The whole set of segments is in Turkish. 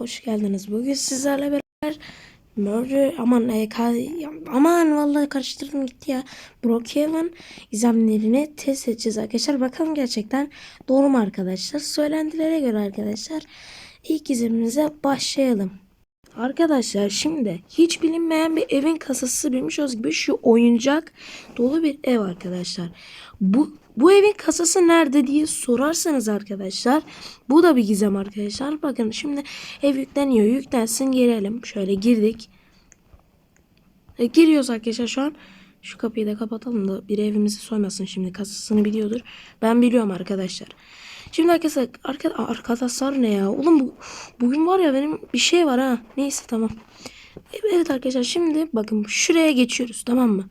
Hoş geldiniz. Bugün sizlerle beraber Murder aman e, aman vallahi karıştırdım gitti ya. Brookhaven gizemlerini test edeceğiz arkadaşlar. Bakalım gerçekten doğru mu arkadaşlar? Söylentilere göre arkadaşlar ilk gizemimize başlayalım. Arkadaşlar şimdi hiç bilinmeyen bir evin kasası bilmiş olduğunuz gibi şu oyuncak dolu bir ev arkadaşlar. Bu bu evin kasası nerede diye sorarsanız arkadaşlar bu da bir gizem arkadaşlar. Bakın şimdi ev yükleniyor. Yüklensin girelim. Şöyle girdik. E, giriyoruz arkadaşlar şu an. Şu kapıyı da kapatalım da bir evimizi soymasın şimdi. Kasasını biliyordur. Ben biliyorum arkadaşlar. Şimdi arkadaşlar arka, arkadaşlar ne ya? Oğlum bu, bugün var ya benim bir şey var ha. Neyse tamam. Evet arkadaşlar şimdi bakın şuraya geçiyoruz tamam mı?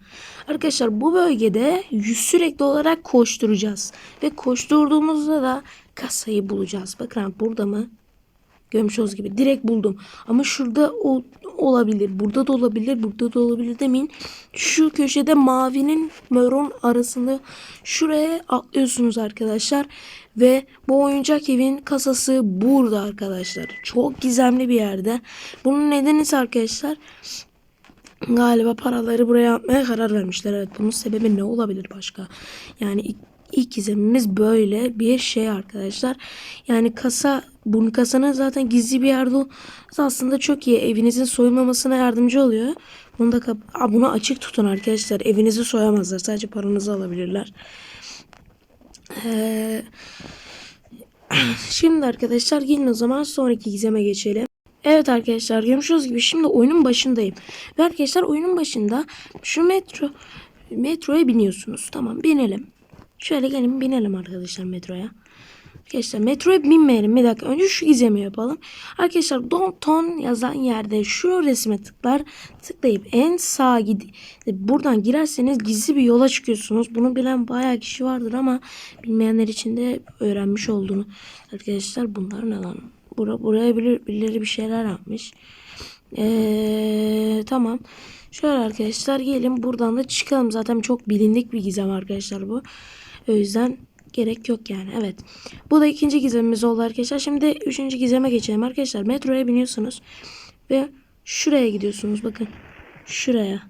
Arkadaşlar bu bölgede sürekli olarak koşturacağız. Ve koşturduğumuzda da kasayı bulacağız. Bakın burada mı? Olduğunuz gibi direkt buldum. Ama şurada o, olabilir. Burada da olabilir. Burada da olabilir demeyin. Şu köşede mavinin möron arasında şuraya atlıyorsunuz arkadaşlar. Ve bu oyuncak evin kasası burada arkadaşlar. Çok gizemli bir yerde. Bunun nedeni ise arkadaşlar galiba paraları buraya atmaya karar vermişler. Evet bunun sebebi ne olabilir başka? Yani ilk, gizemimiz böyle bir şey arkadaşlar. Yani kasa bunun kasanın zaten gizli bir yerde olması aslında çok iyi. Evinizin soyulmamasına yardımcı oluyor. Bunu da Aa, bunu açık tutun arkadaşlar. Evinizi soyamazlar. Sadece paranızı alabilirler. Ee, şimdi arkadaşlar gelin o zaman sonraki gizeme geçelim. Evet arkadaşlar görmüşsünüz gibi şimdi oyunun başındayım. Ve arkadaşlar oyunun başında şu metro metroya biniyorsunuz. Tamam binelim. Şöyle gelin binelim arkadaşlar metroya. Arkadaşlar metroya binmeyelim. Bir dakika önce şu gizemi yapalım. Arkadaşlar Downtown yazan yerde şu resme tıklar. Tıklayıp en sağa gid buradan girerseniz gizli bir yola çıkıyorsunuz. Bunu bilen bayağı kişi vardır ama bilmeyenler için de öğrenmiş olduğunu. Arkadaşlar bunlar ne lan? Bura, buraya birileri bir şeyler yapmış. Ee, tamam. Şöyle arkadaşlar gelin buradan da çıkalım. Zaten çok bilindik bir gizem arkadaşlar bu. O yüzden gerek yok yani. Evet. Bu da ikinci gizemimiz oldu arkadaşlar. Şimdi üçüncü gizeme geçelim arkadaşlar. Metroya biniyorsunuz. Ve şuraya gidiyorsunuz. Bakın. Şuraya.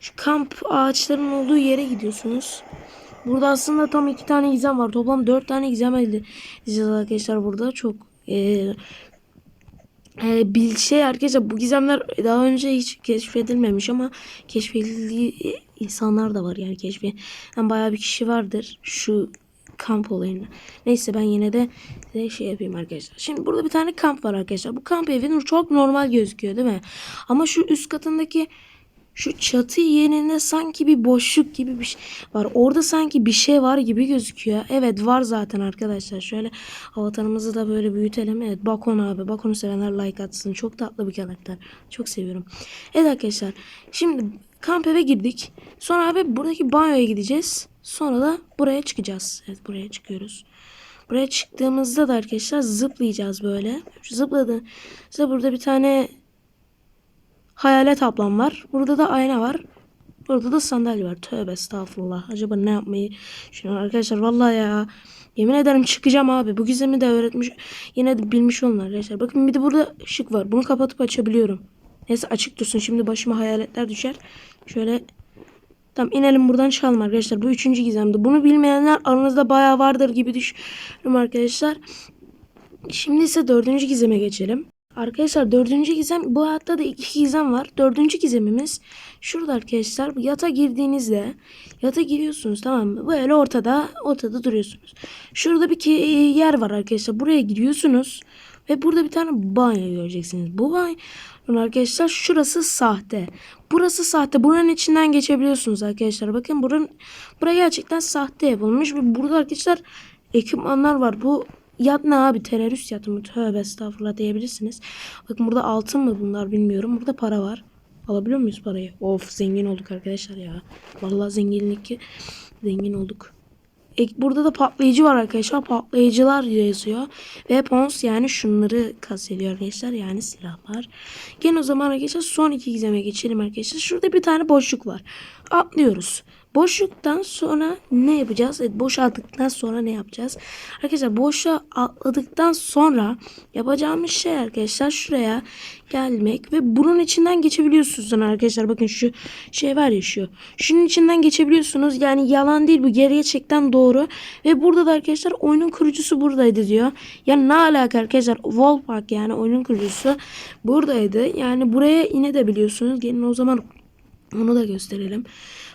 Şu kamp ağaçlarının olduğu yere gidiyorsunuz. Burada aslında tam iki tane gizem var. Toplam dört tane gizem elde edeceğiz arkadaşlar burada. Çok e, e, bir şey arkadaşlar bu gizemler daha önce hiç keşfedilmemiş ama keşfedildiği insanlar da var yani keşfi. Yani bayağı bir kişi vardır şu kamp olayını. Neyse ben yine de size şey yapayım arkadaşlar. Şimdi burada bir tane kamp var arkadaşlar. Bu kamp evinin çok normal gözüküyor değil mi? Ama şu üst katındaki şu çatı yerine sanki bir boşluk gibi bir şey var. Orada sanki bir şey var gibi gözüküyor. Evet var zaten arkadaşlar. Şöyle avatarımızı da böyle büyütelim. Evet Bakon abi. Bakon'u sevenler like atsın. Çok tatlı bir karakter. Çok seviyorum. Evet arkadaşlar. Şimdi kamp eve girdik. Sonra abi buradaki banyoya gideceğiz. Sonra da buraya çıkacağız. Evet buraya çıkıyoruz. Buraya çıktığımızda da arkadaşlar zıplayacağız böyle. Şu zıpladığımızda burada bir tane hayalet ablam var. Burada da ayna var. Burada da sandalye var. Tövbe estağfurullah. Acaba ne yapmayı düşünüyorum arkadaşlar. Vallahi ya. Yemin ederim çıkacağım abi. Bu gizemi de öğretmiş. Yine de bilmiş olun arkadaşlar. Bakın bir de burada ışık var. Bunu kapatıp açabiliyorum. Neyse açık dursun. Şimdi başıma hayaletler düşer. Şöyle Tamam inelim buradan çıkalım arkadaşlar. Bu üçüncü gizemdi. Bunu bilmeyenler aranızda bayağı vardır gibi düşünüyorum arkadaşlar. Şimdi ise dördüncü gizeme geçelim. Arkadaşlar dördüncü gizem bu hayatta da iki gizem var. Dördüncü gizemimiz şurada arkadaşlar yata girdiğinizde yata giriyorsunuz tamam mı? Böyle ortada ortada duruyorsunuz. Şurada bir ki- yer var arkadaşlar. Buraya giriyorsunuz ve burada bir tane banyo göreceksiniz. Bu banyo arkadaşlar şurası sahte. Burası sahte. Buranın içinden geçebiliyorsunuz arkadaşlar. Bakın buranın buraya gerçekten sahte yapılmış burada arkadaşlar ekipmanlar var. Bu Yat ne abi terörist yatı mı? Tövbe estağfurullah diyebilirsiniz. Bakın burada altın mı bunlar bilmiyorum. Burada para var. Alabiliyor muyuz parayı? Of zengin olduk arkadaşlar ya. Vallahi zenginlik zengin olduk. E, burada da patlayıcı var arkadaşlar. Patlayıcılar yazıyor. Ve pons yani şunları kastediyor arkadaşlar. Yani silahlar. Gene o zaman arkadaşlar son iki gizeme geçelim arkadaşlar. Şurada bir tane boşluk var. Atlıyoruz. Boşluktan sonra ne yapacağız? Evet, boşalttıktan sonra ne yapacağız? Arkadaşlar boşa atladıktan sonra yapacağımız şey arkadaşlar şuraya gelmek ve bunun içinden geçebiliyorsunuz arkadaşlar. Bakın şu şey var ya şu. Şunun içinden geçebiliyorsunuz. Yani yalan değil bu gerçekten doğru. Ve burada da arkadaşlar oyunun kurucusu buradaydı diyor. Ya ne alaka arkadaşlar? Wallpark yani oyunun kurucusu buradaydı. Yani buraya inebiliyorsunuz. Gelin o zaman onu da gösterelim.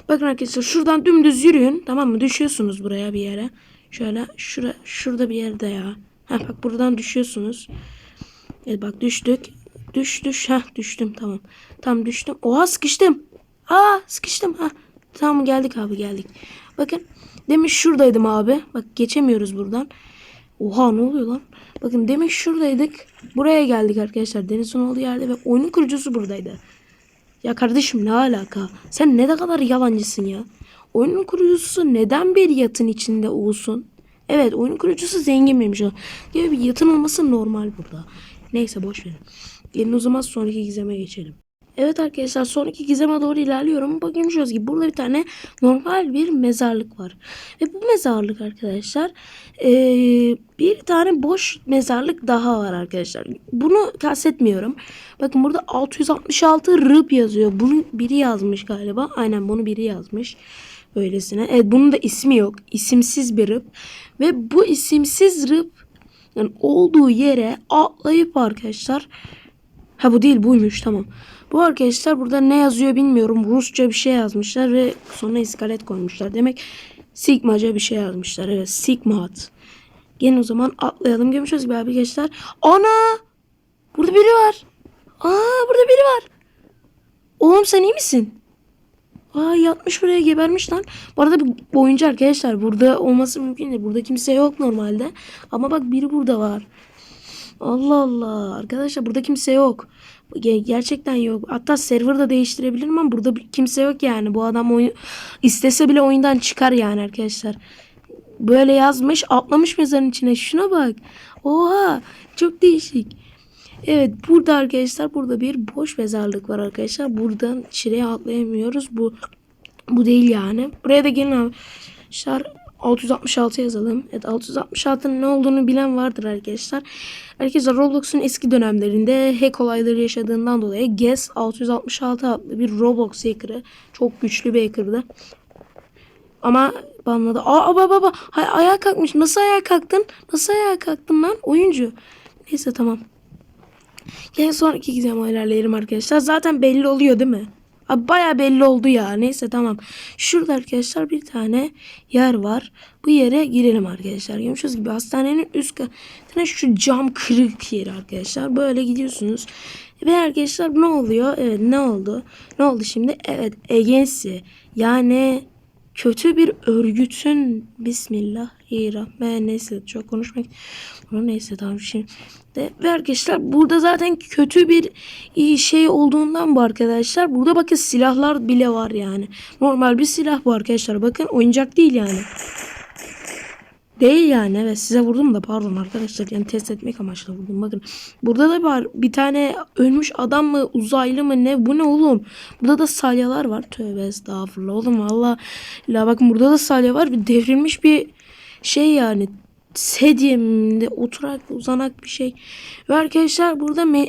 Bakın arkadaşlar şuradan dümdüz yürüyün. Tamam mı? Düşüyorsunuz buraya bir yere. Şöyle şura, şurada bir yerde ya. Ha bak buradan düşüyorsunuz. Evet bak düştük. Düş düş. Ha düştüm tamam. Tam düştüm. Oha sıkıştım. Aa sıkıştım. Ha. Tamam geldik abi geldik. Bakın demiş şuradaydım abi. Bak geçemiyoruz buradan. Oha ne oluyor lan? Bakın demiş şuradaydık. Buraya geldik arkadaşlar. Deniz'in olduğu yerde ve oyunun kurucusu buradaydı. Ya kardeşim ne alaka? Sen ne kadar yalancısın ya. Oyunun kurucusu neden bir yatın içinde olsun? Evet oyunun kurucusu zengin miymiş o? Gibi bir yatın olması normal burada. Neyse boş verin. Gelin o zaman sonraki gizeme geçelim. Evet arkadaşlar sonraki gizeme doğru ilerliyorum. Bakın görüyoruz ki burada bir tane normal bir mezarlık var. Ve bu mezarlık arkadaşlar eee, bir tane boş mezarlık daha var arkadaşlar. Bunu kastetmiyorum. Bakın burada 666 rıp yazıyor. Bunu biri yazmış galiba. Aynen bunu biri yazmış. Öylesine. Evet bunun da ismi yok. İsimsiz bir rıp. Ve bu isimsiz rıp yani olduğu yere atlayıp arkadaşlar Ha bu değil buymuş tamam. Bu arkadaşlar burada ne yazıyor bilmiyorum. Rusça bir şey yazmışlar ve sonra iskalet koymuşlar. Demek Sigmaca bir şey yazmışlar. Evet Sigmat. Gelin o zaman atlayalım. Görmüşüz gibi arkadaşlar. Ana! Burada biri var. Aa burada biri var. Oğlum sen iyi misin? Aa yatmış buraya gebermiş lan. Bu arada bu oyuncu arkadaşlar burada olması mümkün değil. Burada kimse yok normalde. Ama bak biri burada var. Allah Allah. Arkadaşlar burada kimse yok. Ge- Gerçekten yok. Hatta server da değiştirebilirim ama burada kimse yok yani. Bu adam oyun istese bile oyundan çıkar yani arkadaşlar. Böyle yazmış, atlamış mezarın içine. Şuna bak. Oha, çok değişik. Evet, burada arkadaşlar burada bir boş mezarlık var arkadaşlar. Buradan içeriye atlayamıyoruz. Bu bu değil yani. Buraya da gelin arkadaşlar. 666 yazalım. Evet 666'nın ne olduğunu bilen vardır arkadaşlar. Arkadaşlar Roblox'un eski dönemlerinde hack olayları yaşadığından dolayı Guess 666 adlı bir Roblox hacker'ı çok güçlü bir hacker'dı. Ama banladı. Aa baba baba Hay, ayağa kalkmış. Nasıl ayağa kalktın? Nasıl ayağa kalktın lan? Oyuncu. Neyse tamam. Gel sonraki gizem ilerleyelim arkadaşlar. Zaten belli oluyor değil mi? Abi baya belli oldu ya. Neyse tamam. Şurada arkadaşlar bir tane yer var. Bu yere girelim arkadaşlar. Görmüşüz gibi hastanenin üst katına şu cam kırık yeri arkadaşlar. Böyle gidiyorsunuz. Ve arkadaşlar ne oluyor? Evet ne oldu? Ne oldu şimdi? Evet agency. Yani kötü bir örgütün Bismillahirrahmanirrahim. Neyse çok konuşmak. Bunu neyse tamam şimdi. De, ve arkadaşlar burada zaten kötü bir şey olduğundan bu arkadaşlar. Burada bakın silahlar bile var yani. Normal bir silah bu arkadaşlar. Bakın oyuncak değil yani. Değil yani evet size vurdum da pardon arkadaşlar yani test etmek amaçlı vurdum bakın. Burada da var bir tane ölmüş adam mı uzaylı mı ne bu ne oğlum. Burada da salyalar var tövbe estağfurullah oğlum valla. La bakın burada da salya var bir devrilmiş bir şey yani sedyemde oturak uzanak bir şey. Ve arkadaşlar burada me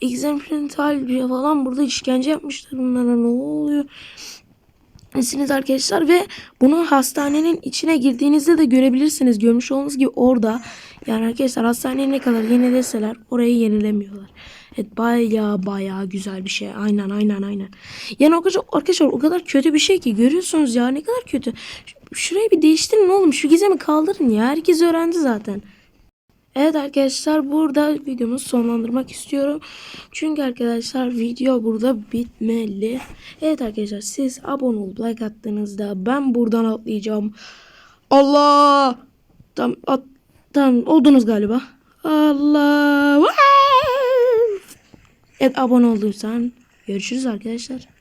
exemplental falan burada işkence yapmışlar bunlara ne oluyor? Misiniz arkadaşlar ve bunu hastanenin içine girdiğinizde de görebilirsiniz. Görmüş olduğunuz gibi orada yani arkadaşlar hastaneyi ne kadar yenileseler orayı yenilemiyorlar. Evet baya baya güzel bir şey. Aynen aynen aynen. Yani arkadaşlar o kadar kötü bir şey ki görüyorsunuz ya ne kadar kötü. Şurayı bir değiştirin oğlum şu gizemi kaldırın ya. Herkes öğrendi zaten. Evet arkadaşlar burada videomu sonlandırmak istiyorum. Çünkü arkadaşlar video burada bitmeli. Evet arkadaşlar siz abone olup like attığınızda ben buradan atlayacağım. Allah! Tam, at, tam oldunuz galiba. Allah! Evet abone olduysan görüşürüz arkadaşlar.